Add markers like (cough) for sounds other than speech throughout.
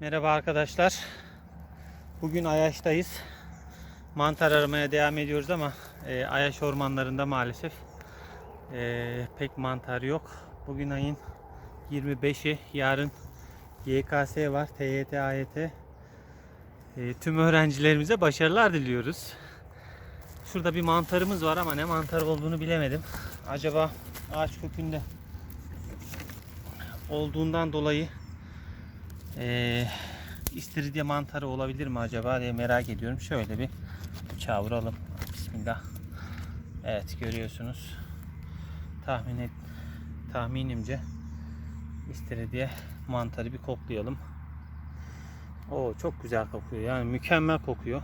Merhaba arkadaşlar. Bugün Ayaş'tayız. Mantar aramaya devam ediyoruz ama e, Ayaş ormanlarında maalesef e, pek mantar yok. Bugün ayın 25'i. Yarın YKS var. TYT, AYT. E, tüm öğrencilerimize başarılar diliyoruz. Şurada bir mantarımız var ama ne mantar olduğunu bilemedim. Acaba ağaç kökünde olduğundan dolayı ee, istiridye mantarı olabilir mi acaba diye merak ediyorum. Şöyle bir çavuralım. Bismillah. Evet görüyorsunuz. Tahmin et, tahminimce istiridye mantarı bir koklayalım. Oo çok güzel kokuyor. Yani mükemmel kokuyor.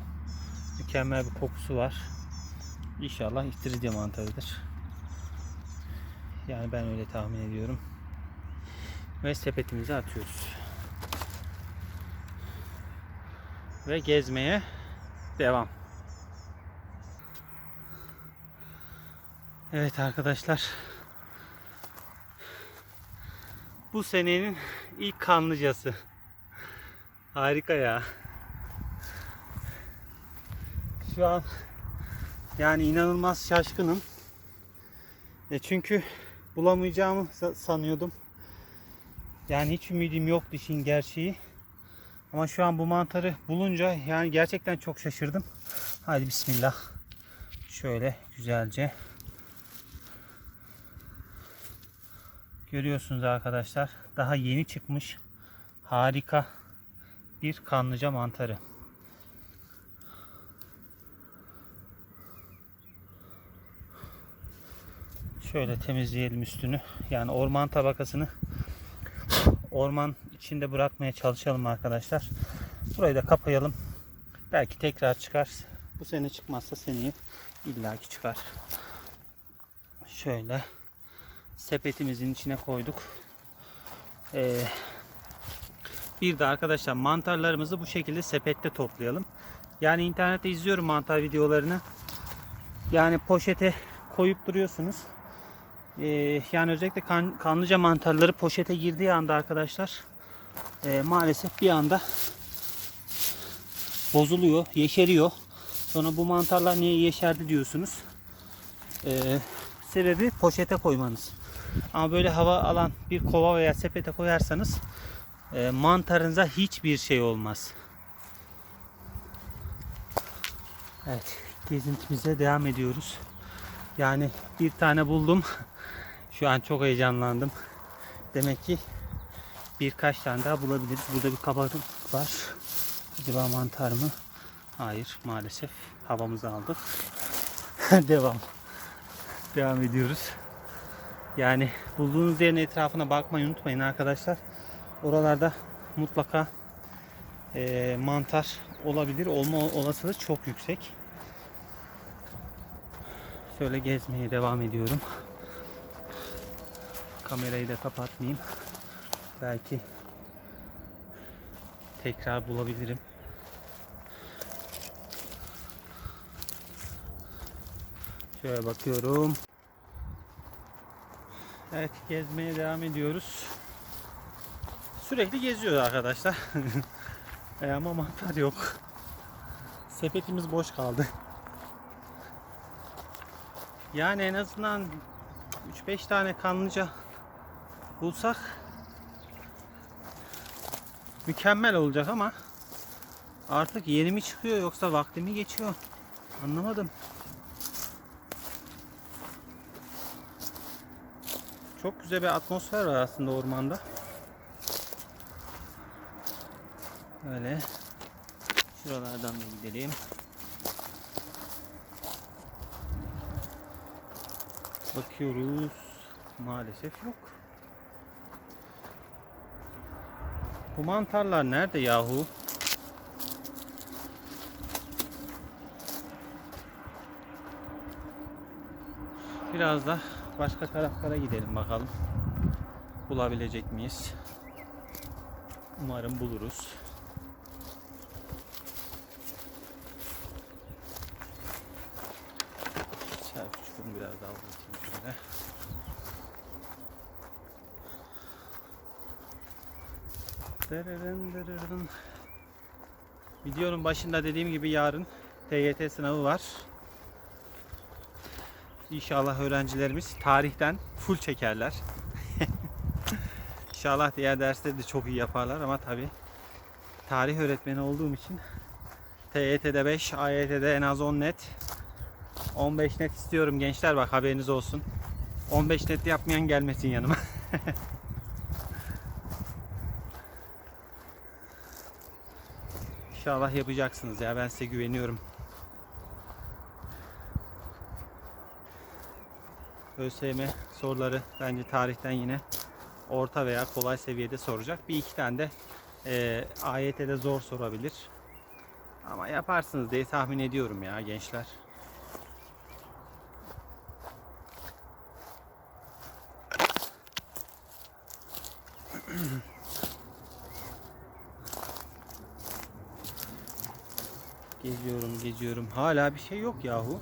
Mükemmel bir kokusu var. İnşallah istiridye mantarıdır. Yani ben öyle tahmin ediyorum. Ve sepetimize atıyoruz. Ve gezmeye devam. Evet arkadaşlar. Bu senenin ilk kanlıcası. Harika ya. Şu an yani inanılmaz şaşkınım. E çünkü bulamayacağımı sa- sanıyordum. Yani hiç ümidim yoktu işin gerçeği. Ama şu an bu mantarı bulunca yani gerçekten çok şaşırdım. Hadi bismillah. Şöyle güzelce. Görüyorsunuz arkadaşlar. Daha yeni çıkmış. Harika bir kanlıca mantarı. Şöyle temizleyelim üstünü. Yani orman tabakasını orman içinde bırakmaya çalışalım arkadaşlar. Burayı da kapayalım. Belki tekrar çıkar. Bu sene çıkmazsa seneye illaki çıkar. Şöyle sepetimizin içine koyduk. Ee, bir de arkadaşlar mantarlarımızı bu şekilde sepette toplayalım. Yani internette izliyorum mantar videolarını. Yani poşete koyup duruyorsunuz. Ee, yani özellikle kan, kanlıca mantarları poşete girdiği anda arkadaşlar e, maalesef bir anda bozuluyor, yeşeriyor. Sonra bu mantarlar niye yeşerdi diyorsunuz. Ee, sebebi poşete koymanız. Ama böyle hava alan bir kova veya sepete koyarsanız e, mantarınıza hiçbir şey olmaz. Evet, gezintimize devam ediyoruz. Yani bir tane buldum. Şu an çok heyecanlandım. Demek ki birkaç tane daha bulabiliriz. Burada bir kabarık var. Acaba mantar mı? Hayır maalesef havamızı aldık. (laughs) Devam. Devam ediyoruz. Yani bulduğunuz yerin etrafına bakmayı unutmayın arkadaşlar. Oralarda mutlaka e, mantar olabilir. Olma olasılığı çok yüksek. Şöyle gezmeye devam ediyorum. Kamerayı da kapatmayayım. Belki tekrar bulabilirim. Şöyle bakıyorum. Evet gezmeye devam ediyoruz. Sürekli geziyoruz arkadaşlar. (laughs) e ama mantar yok. Sepetimiz boş kaldı. Yani en azından 3-5 tane kanlıca bulsak mükemmel olacak ama artık yeni mi çıkıyor yoksa vakti mi geçiyor anlamadım. Çok güzel bir atmosfer var aslında ormanda. Böyle şuralardan da gidelim. Bakıyoruz. Maalesef yok. Bu mantarlar nerede yahu? Biraz da başka taraflara gidelim bakalım. Bulabilecek miyiz? Umarım buluruz. Selçuk'un biraz daha uzatayım şöyle. Dırırın dırırın. Videonun başında dediğim gibi yarın TYT sınavı var. İnşallah öğrencilerimiz tarihten full çekerler. (laughs) İnşallah diğer dersleri de çok iyi yaparlar ama tabi tarih öğretmeni olduğum için TYT'de 5, AYT'de en az 10 net. 15 net istiyorum gençler bak haberiniz olsun. 15 net yapmayan gelmesin yanıma. (laughs) İnşallah yapacaksınız ya ben size güveniyorum. ÖSYM soruları bence tarihten yine orta veya kolay seviyede soracak. Bir iki tane de e, AYT'de zor sorabilir. Ama yaparsınız diye tahmin ediyorum ya gençler. (clears throat) Geziyorum, geziyorum. Hala bir şey yok yahu.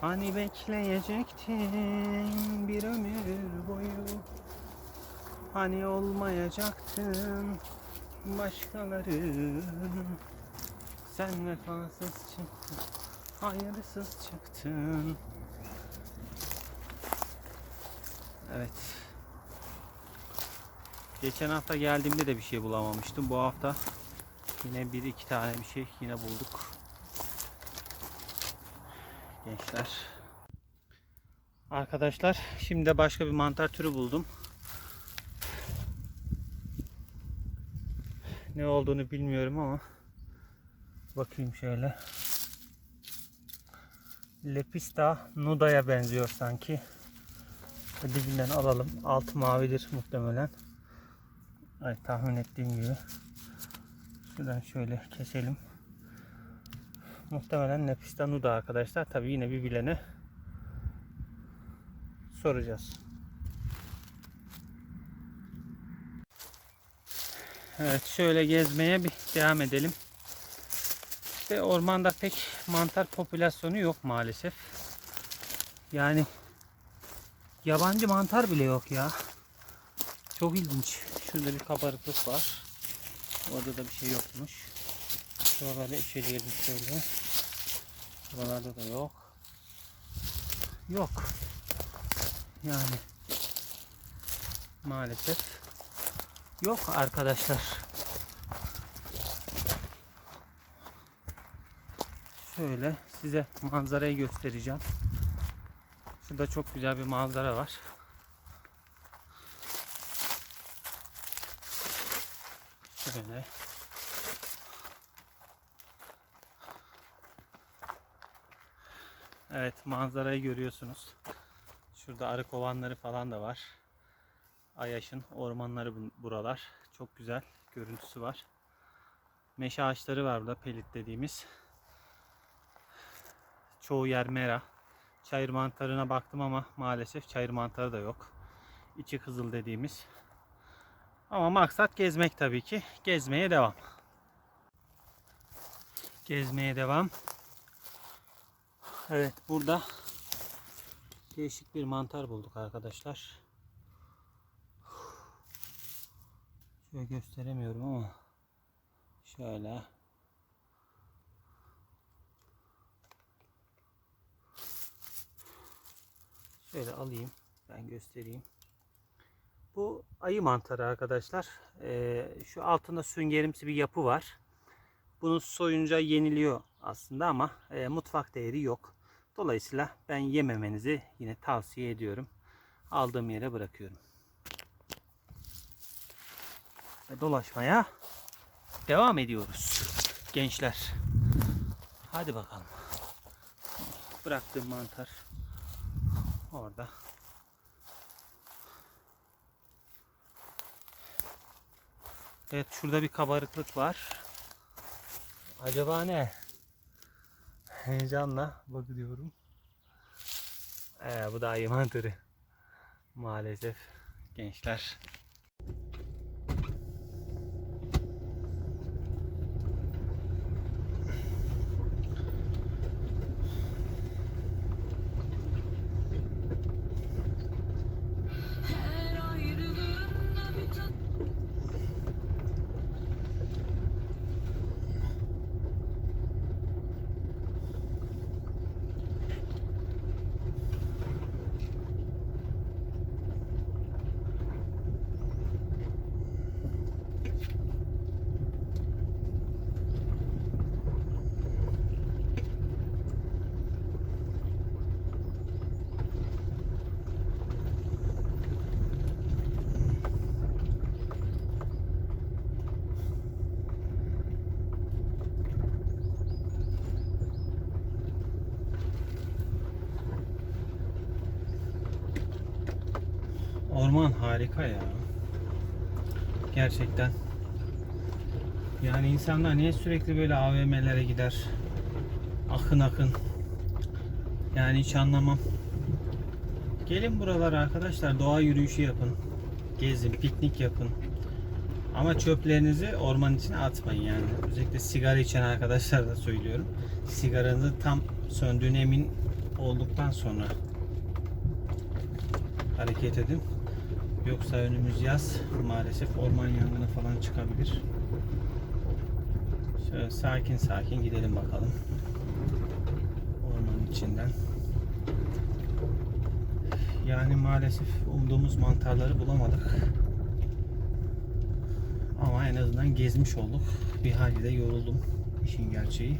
Hani bekleyecektin bir ömür boyu Hani olmayacaktın başkaları Sen vefasız çıktın, hayırsız çıktın Evet Geçen hafta geldiğimde de bir şey bulamamıştım. Bu hafta yine bir iki tane bir şey yine bulduk gençler. Arkadaşlar şimdi de başka bir mantar türü buldum. Ne olduğunu bilmiyorum ama bakayım şöyle. Lepista nuda'ya benziyor sanki. Dibinden alalım. Altı mavidir muhtemelen. Ay tahmin ettiğim gibi. Şuradan şöyle keselim. Muhtemelen Lepista nuda arkadaşlar. Tabi yine bir bilene soracağız. Evet şöyle gezmeye bir devam edelim. İşte ormanda pek mantar popülasyonu yok maalesef. Yani yabancı mantar bile yok ya. Çok ilginç. Şurada bir kabarıklık var. Orada da bir şey yokmuş. Şuraları içeriyelim şöyle. Buralarda da yok. Yok. Yani maalesef yok arkadaşlar. Şöyle size manzarayı göstereceğim. Şurada çok güzel bir manzara var. Şöyle. Evet manzarayı görüyorsunuz. Şurada arı kovanları falan da var. Ayaş'ın ormanları bu- buralar. Çok güzel görüntüsü var. Meşe ağaçları var burada pelit dediğimiz. Çoğu yer mera. Çayır mantarına baktım ama maalesef çayır mantarı da yok. İçi kızıl dediğimiz. Ama maksat gezmek tabii ki. Gezmeye devam. Gezmeye devam. Evet burada değişik bir mantar bulduk arkadaşlar. Şöyle gösteremiyorum ama şöyle şöyle alayım ben göstereyim. Bu ayı mantarı arkadaşlar. Ee, şu altında süngerimsi bir yapı var. Bunu soyunca yeniliyor aslında ama e, mutfak değeri yok. Dolayısıyla ben yememenizi yine tavsiye ediyorum. Aldığım yere bırakıyorum. Ve dolaşmaya devam ediyoruz gençler. Hadi bakalım. Bıraktığım mantar orada. Evet şurada bir kabarıklık var. Acaba ne? Heyecanla bakıyorum. Ee, bu da ayı mantarı. Maalesef gençler. Orman harika ya. Gerçekten. Yani insanlar niye sürekli böyle AVM'lere gider? Akın akın. Yani hiç anlamam. Gelin buralara arkadaşlar doğa yürüyüşü yapın. Gezin, piknik yapın. Ama çöplerinizi orman içine atmayın yani. Özellikle sigara içen arkadaşlar da söylüyorum. Sigaranızı tam söndüğüne emin olduktan sonra hareket edin. Yoksa önümüz yaz maalesef orman yangını falan çıkabilir. Şöyle sakin sakin gidelim bakalım. Ormanın içinden. Yani maalesef umduğumuz mantarları bulamadık. Ama en azından gezmiş olduk. Bir halde de yoruldum işin gerçeği.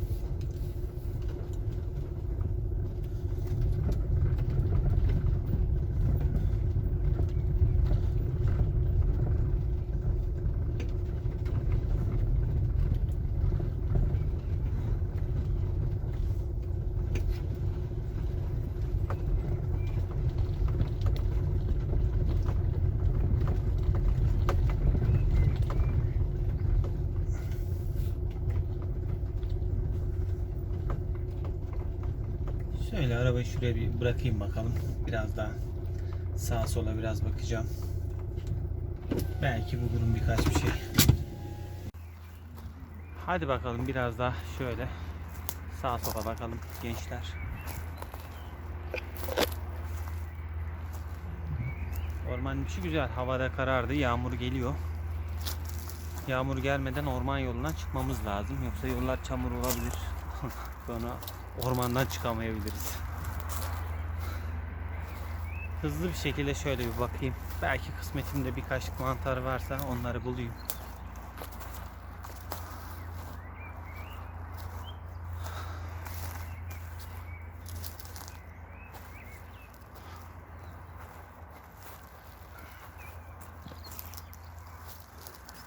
Şöyle arabayı şuraya bir bırakayım bakalım. Biraz daha sağa sola biraz bakacağım. Belki bulurum birkaç bir şey. Hadi bakalım biraz daha şöyle sağa sola bakalım gençler. Ormanın içi güzel. Havada karardı. Yağmur geliyor. Yağmur gelmeden orman yolundan çıkmamız lazım. Yoksa yollar çamur olabilir. (laughs) Sonra ormandan çıkamayabiliriz. Hızlı bir şekilde şöyle bir bakayım. Belki kısmetimde birkaç mantar varsa onları bulayım.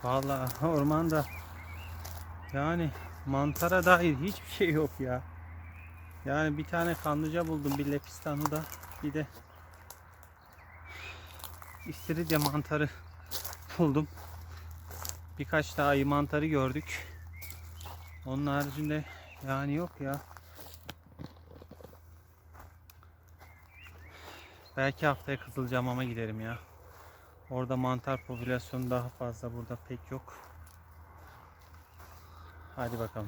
Vallahi ormanda yani mantara dair hiçbir şey yok ya. Yani bir tane kanlıca buldum bir lepistanu da bir de istiridye mantarı buldum. Birkaç daha ayı mantarı gördük. Onun haricinde yani yok ya. Belki haftaya Kızılcamam'a giderim ya. Orada mantar popülasyonu daha fazla burada pek yok. Hadi bakalım.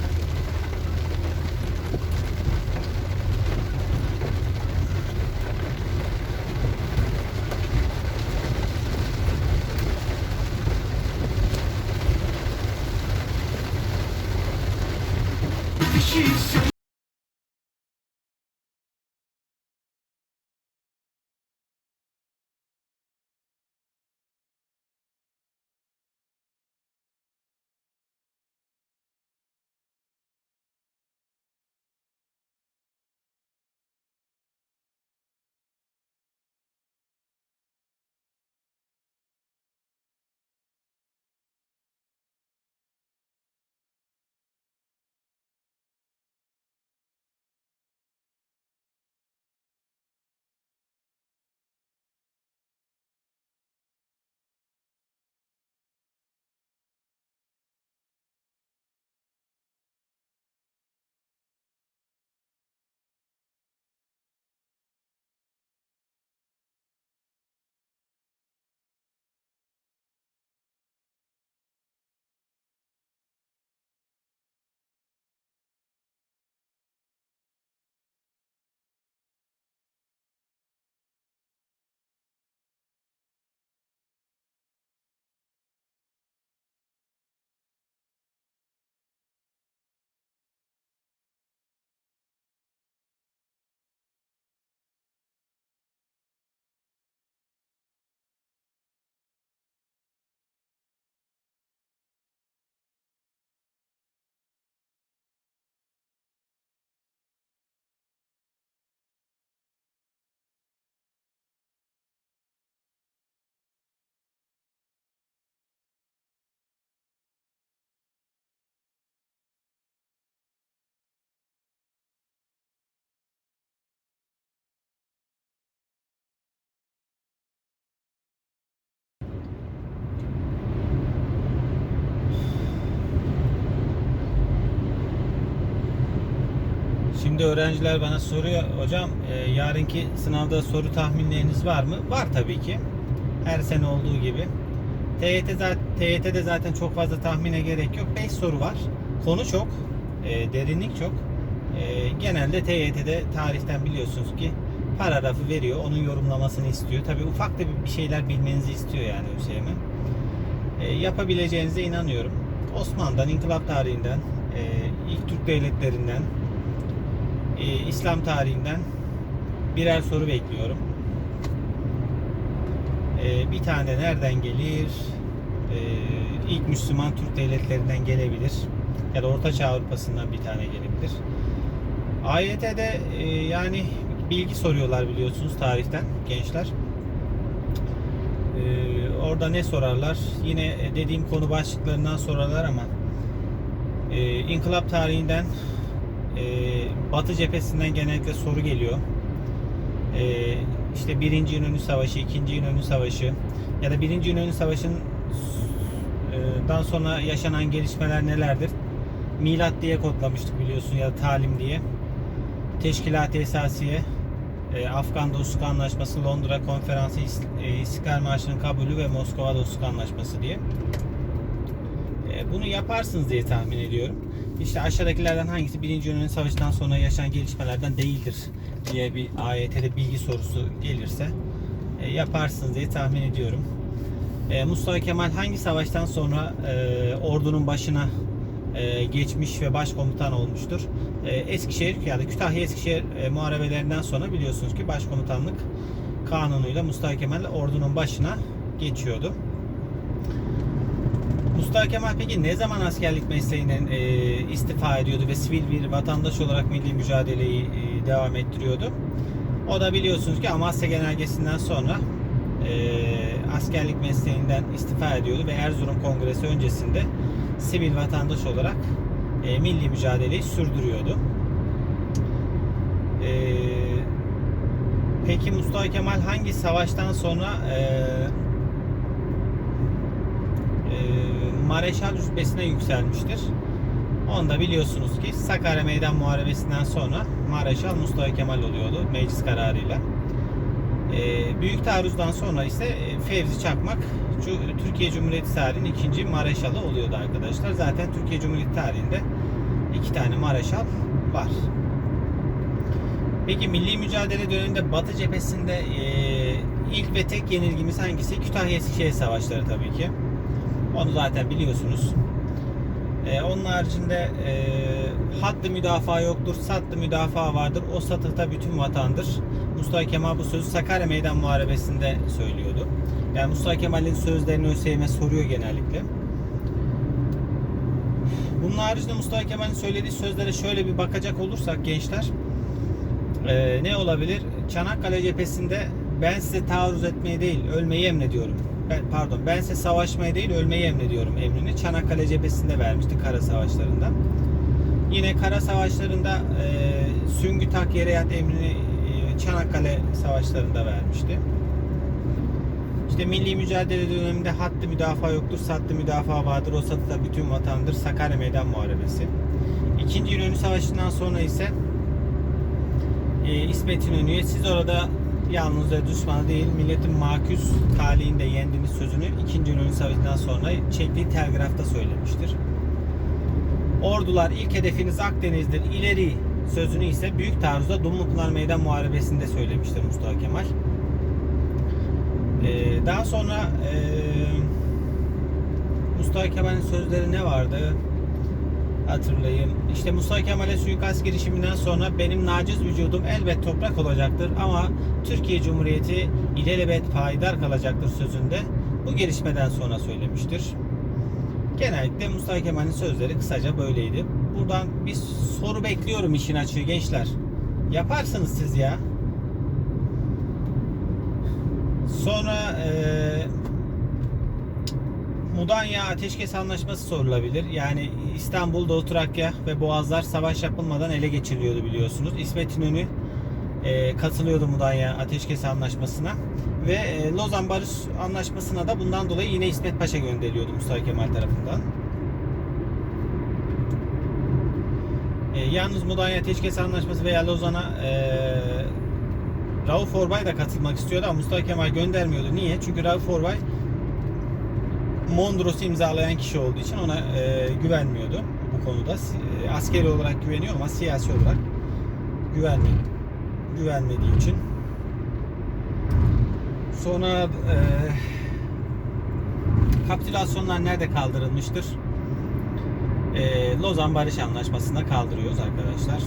Şimdi öğrenciler bana soruyor hocam e, yarınki sınavda soru tahminleriniz var mı? Var tabii ki. Her sene olduğu gibi. TYT zaten, TYT'de zaten çok fazla tahmine gerek yok. 5 soru var. Konu çok. e, derinlik çok. E, genelde TYT'de tarihten biliyorsunuz ki paragrafı veriyor. Onun yorumlamasını istiyor. Tabii ufak da bir şeyler bilmenizi istiyor yani Hüseyin'in. E, yapabileceğinize inanıyorum. Osmanlı'dan, inkılap tarihinden, e, ilk Türk devletlerinden, e, İslam tarihinden birer soru bekliyorum. E, bir tane nereden gelir? E, ilk Müslüman Türk devletlerinden gelebilir. Ya da Orta Çağ Avrupa'sından bir tane gelebilir. AYT'de e, yani bilgi soruyorlar biliyorsunuz tarihten gençler. Ee, orada ne sorarlar? Yine dediğim konu başlıklarından sorarlar ama e, inkılap tarihinden e, Batı cephesinden genellikle soru geliyor. E, işte birinci İnönü Savaşı, ikinci İnönü Savaşı ya da birinci İnönü Savaşı'nın e, dan sonra yaşanan gelişmeler nelerdir? Milat diye kodlamıştık biliyorsun ya da talim diye. Teşkilat-ı Esasiye, e, Afgan Dostluk Anlaşması, Londra Konferansı, e, İstiklal Marşı'nın kabulü ve Moskova Dostluk Anlaşması diye. Bunu yaparsınız diye tahmin ediyorum. İşte aşağıdakilerden hangisi Birinci Yunan Savaşı'ndan sonra yaşanan gelişmelerden değildir diye bir AYT'de bilgi sorusu gelirse e, yaparsınız diye tahmin ediyorum. E, Mustafa Kemal hangi savaştan sonra e, ordunun başına e, geçmiş ve başkomutan olmuştur? E, Eskişehir ya da Kütahya Eskişehir e, muharebelerinden sonra biliyorsunuz ki başkomutanlık kanunuyla Mustafa Kemal ordunun başına geçiyordu. Mustafa Kemal peki ne zaman askerlik mesleğinden e, istifa ediyordu ve sivil bir vatandaş olarak milli mücadeleyi e, devam ettiriyordu? O da biliyorsunuz ki Amasya Genelgesi'nden sonra e, askerlik mesleğinden istifa ediyordu ve Erzurum Kongresi öncesinde sivil vatandaş olarak e, milli mücadeleyi sürdürüyordu. E, peki Mustafa Kemal hangi savaştan sonra e, Mareşal rütbesine yükselmiştir? Onu da biliyorsunuz ki Sakarya Meydan Muharebesi'nden sonra Mareşal Mustafa Kemal oluyordu meclis kararıyla. E, Büyük taarruzdan sonra ise e, Fevzi Çakmak Türkiye Cumhuriyeti tarihinin ikinci Mareşalı oluyordu arkadaşlar. Zaten Türkiye Cumhuriyeti tarihinde iki tane Mareşal var. Peki milli mücadele döneminde Batı cephesinde e, ilk ve tek yenilgimiz hangisi? Kütahya Eskişehir Savaşları tabii ki. Onu zaten biliyorsunuz. E, onun haricinde e, hattı müdafaa yoktur, sattı müdafaa vardır. O satıhta bütün vatandır. Mustafa Kemal bu sözü Sakarya Meydan Muharebesi'nde söylüyordu. Yani Mustafa Kemal'in sözlerini ÖSYM soruyor genellikle. Bunun haricinde Mustafa Kemal'in söylediği sözlere şöyle bir bakacak olursak gençler e, ne olabilir? Çanakkale cephesinde ben size taarruz etmeyi değil ölmeyi emrediyorum. Ben, pardon ben size savaşmayı değil ölmeyi emrediyorum emrini. Çanakkale cephesinde vermişti kara savaşlarında. Yine kara savaşlarında e, süngü tak yere yat emrini e, Çanakkale savaşlarında vermişti. İşte milli mücadele döneminde hattı müdafaa yoktur, sattı müdafaa vardır, o satıda bütün vatandır. Sakarya Meydan Muharebesi. İkinci İnönü Savaşı'ndan sonra ise e, İsmet İnönü'ye siz orada yalnızca düşmanı değil milletin maküs talihinde yendiğiniz sözünü 2. İnönü Savaşı'ndan sonra çektiği telgrafta söylemiştir. Ordular ilk hedefiniz Akdeniz'dir ileri sözünü ise Büyük Taarruz'da Dumlupınar Meydan Muharebesi'nde söylemiştir Mustafa Kemal. Ee, daha sonra e, Mustafa Kemal'in sözleri ne vardı? Hatırlayayım. İşte Mustafa Kemal'e suikast girişiminden sonra benim naciz vücudum elbet toprak olacaktır ama Türkiye Cumhuriyeti ilelebet payidar kalacaktır sözünde bu gelişmeden sonra söylemiştir. Genellikle Mustafa Kemal'in sözleri kısaca böyleydi. Buradan bir soru bekliyorum işin açığı gençler. Yaparsınız siz ya. Sonra eee Mudanya Ateşkes Anlaşması sorulabilir. Yani İstanbul, Doğu Trakya ve Boğazlar savaş yapılmadan ele geçiriliyordu biliyorsunuz. İsmet İnönü e, katılıyordu Mudanya Ateşkes Anlaşması'na. Ve e, Lozan Barış Anlaşması'na da bundan dolayı yine İsmet Paşa gönderiliyordu Mustafa Kemal tarafından. E, yalnız Mudanya Ateşkes Anlaşması veya Lozan'a e, Rauf Orbay da katılmak istiyordu ama Mustafa Kemal göndermiyordu. Niye? Çünkü Rauf Orbay Mondros'u imzalayan kişi olduğu için ona e, güvenmiyordu bu konuda. E, askeri olarak güveniyor ama siyasi olarak güvenmedi, güvenmediği için. Sonra e, kapitülasyonlar nerede kaldırılmıştır? E, Lozan Barış Anlaşması'nda kaldırıyoruz arkadaşlar.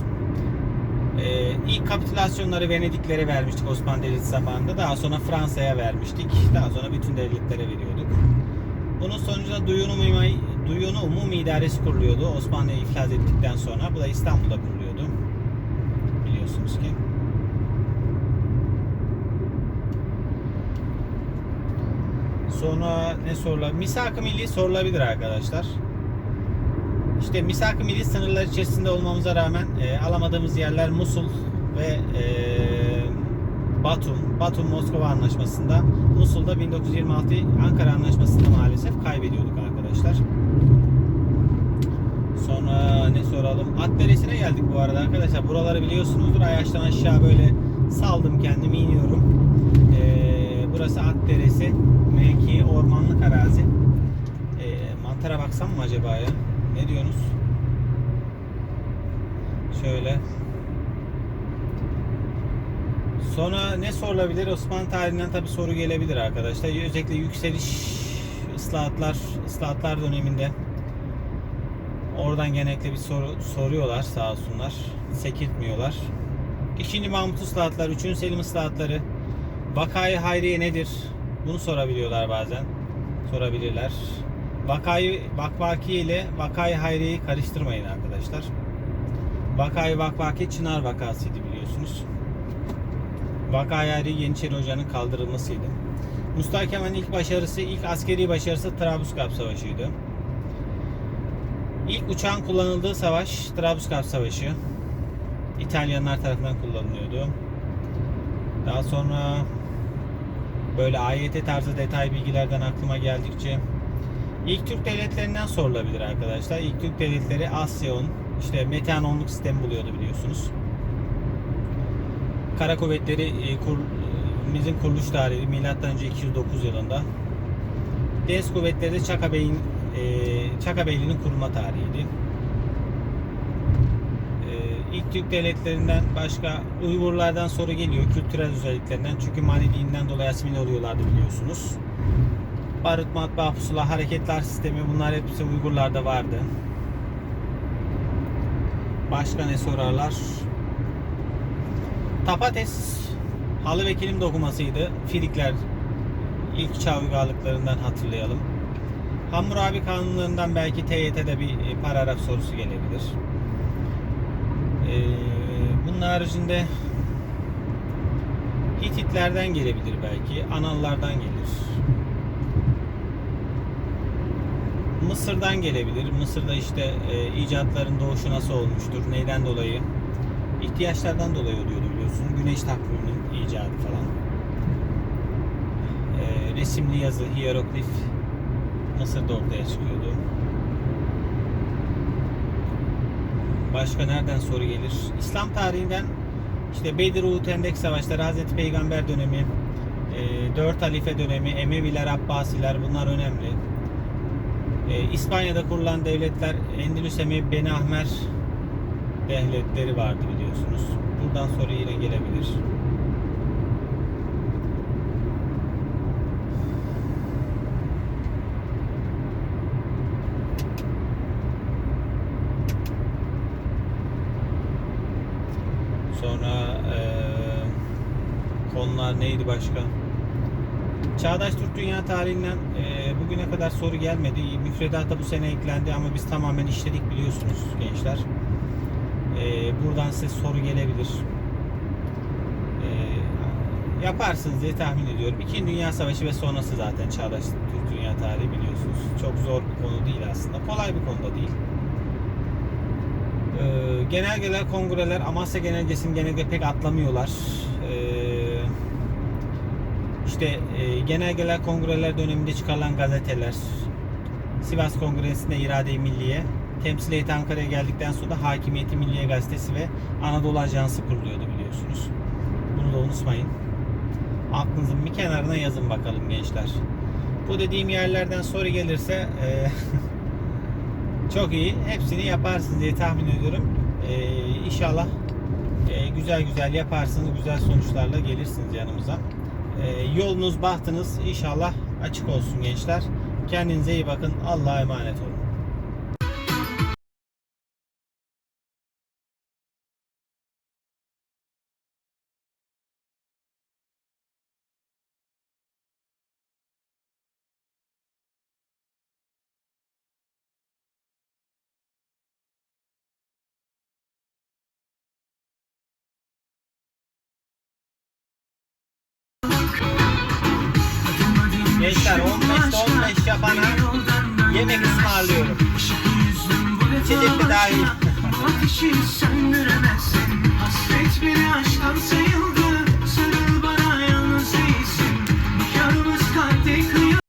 E, ilk kapitülasyonları Venediklere vermiştik Osmanlı Devleti zamanında. Daha sonra Fransa'ya vermiştik. Daha sonra bütün devletlere veriyorduk. Bunun sonucunda Duyunu Umumi, Duyunu Umumi İdaresi kuruluyordu Osmanlı'yı iflas ettikten sonra. Bu da İstanbul'da kuruluyordu. Biliyorsunuz ki. Sonra ne sorulabilir? Misak-ı Milli sorulabilir arkadaşlar. İşte Misak-ı Milli sınırlar içerisinde olmamıza rağmen e, alamadığımız yerler Musul ve e, Batum. Batum Moskova Anlaşması'nda. Musul'da 1926 Ankara Anlaşması'nda maalesef kaybediyorduk arkadaşlar. Sonra ne soralım? At Deresi'ne geldik bu arada arkadaşlar. Buraları biliyorsunuzdur. Ayaş'tan aşağı böyle saldım kendimi iniyorum. Ee, burası At Deresi. Mevki ormanlık arazi. Ee, mantara baksam mı acaba ya? Ne diyorsunuz? Şöyle. Sonra ne sorulabilir? Osmanlı tarihinden tabi soru gelebilir arkadaşlar. Özellikle yükseliş ıslahatlar, ıslahatlar döneminde oradan genellikle bir soru soruyorlar sağ olsunlar. Sekirtmiyorlar. İkinci Mahmut ıslahatları, üçüncü Selim ıslahatları, vakayı hayriye nedir? Bunu sorabiliyorlar bazen. Sorabilirler. Vakayı vakvaki ile vakayı hayriyeyi karıştırmayın arkadaşlar. Vakayı vakvaki Çınar vakasıydı biliyorsunuz. Vakayı hayriye Yeniçeri Hoca'nın kaldırılmasıydı. Mustafa Kemal'in ilk başarısı, ilk askeri başarısı Trablusgarp Savaşı'ydı. İlk uçağın kullanıldığı savaş Trablusgarp Savaşı. İtalyanlar tarafından kullanılıyordu. Daha sonra böyle AYT tarzı detay bilgilerden aklıma geldikçe ilk Türk devletlerinden sorulabilir arkadaşlar. İlk Türk devletleri Asyaon, işte metanonluk sistemi buluyordu biliyorsunuz. Kara kuvvetleri e, kur, e, bizim kuruluş tarihi önce 209 yılında. Deniz kuvvetleri de Çaka Bey'in e, Çaka Beyliği'nin kurulma tarihiydi. E, ilk Türk devletlerinden başka Uygurlardan soru geliyor kültürel özelliklerinden çünkü mani dolayı asimile oluyorlardı biliyorsunuz. Barut, matbaa, pusula, hareketler sistemi bunlar hepsi Uygurlarda vardı. Başka ne sorarlar? Tapates halı ve kilim dokumasıydı. Filikler ilk çağ uygarlıklarından hatırlayalım. Hammurabi kanunlarından belki TYT'de bir e, paragraf sorusu gelebilir. Ee, bunun haricinde Hititlerden gelebilir belki. Anallardan gelir. Mısır'dan gelebilir. Mısır'da işte e, icatların doğuşu nasıl olmuştur, neyden dolayı? İhtiyaçlardan dolayı oluyordu biliyorsun. Güneş takviminin icadı falan. E, resimli yazı, hieroglif Mısır'da ortaya çıkıyordu. Başka nereden soru gelir? İslam tarihinden işte Bedir, Uhud, Hendek savaşları, Hazreti Peygamber dönemi, e, Dört Halife dönemi, Emeviler, Abbasiler bunlar önemli. E, İspanya'da kurulan devletler Endülüs Emevi, Beni devletleri vardı biliyorsunuz. Buradan soru yine gelebilir. Sonra eee, konular neydi başka? Çağdaş Türk Dünya tarihinden eee, bugüne kadar soru gelmedi. Müfredata bu sene eklendi ama biz tamamen işledik biliyorsunuz gençler. Eee, buradan size soru gelebilir. Eee, yaparsınız diye tahmin ediyorum. İkinci Dünya Savaşı ve sonrası zaten Çağdaş Türk Dünya tarihi biliyorsunuz. Çok zor bir konu değil aslında. Kolay bir konu da değil. Ee, genelgeler, kongreler, Amasya Genelgesi'ni genelde pek atlamıyorlar. Ee, işte e, genelgeler, kongreler döneminde çıkarılan gazeteler, Sivas Kongresi'nde İrade-i Milliye, temsil heyeti Ankara'ya geldikten sonra da Hakimiyeti Milliye Gazetesi ve Anadolu Ajansı kuruluyordu biliyorsunuz. Bunu da unutmayın. Aklınızın bir kenarına yazın bakalım gençler. Bu dediğim yerlerden soru gelirse e, (laughs) çok iyi. Hepsini yaparsınız diye tahmin ediyorum. E, inşallah e, güzel güzel yaparsınız. Güzel sonuçlarla gelirsiniz yanımıza. E, yolunuz, bahtınız inşallah açık olsun gençler. Kendinize iyi bakın. Allah'a emanet olun. 15'te 15 yapana yemek ısmarlıyorum. İçecek de dahil. Ateşi söndüremezsin Hasret beni aşktan sayılmaz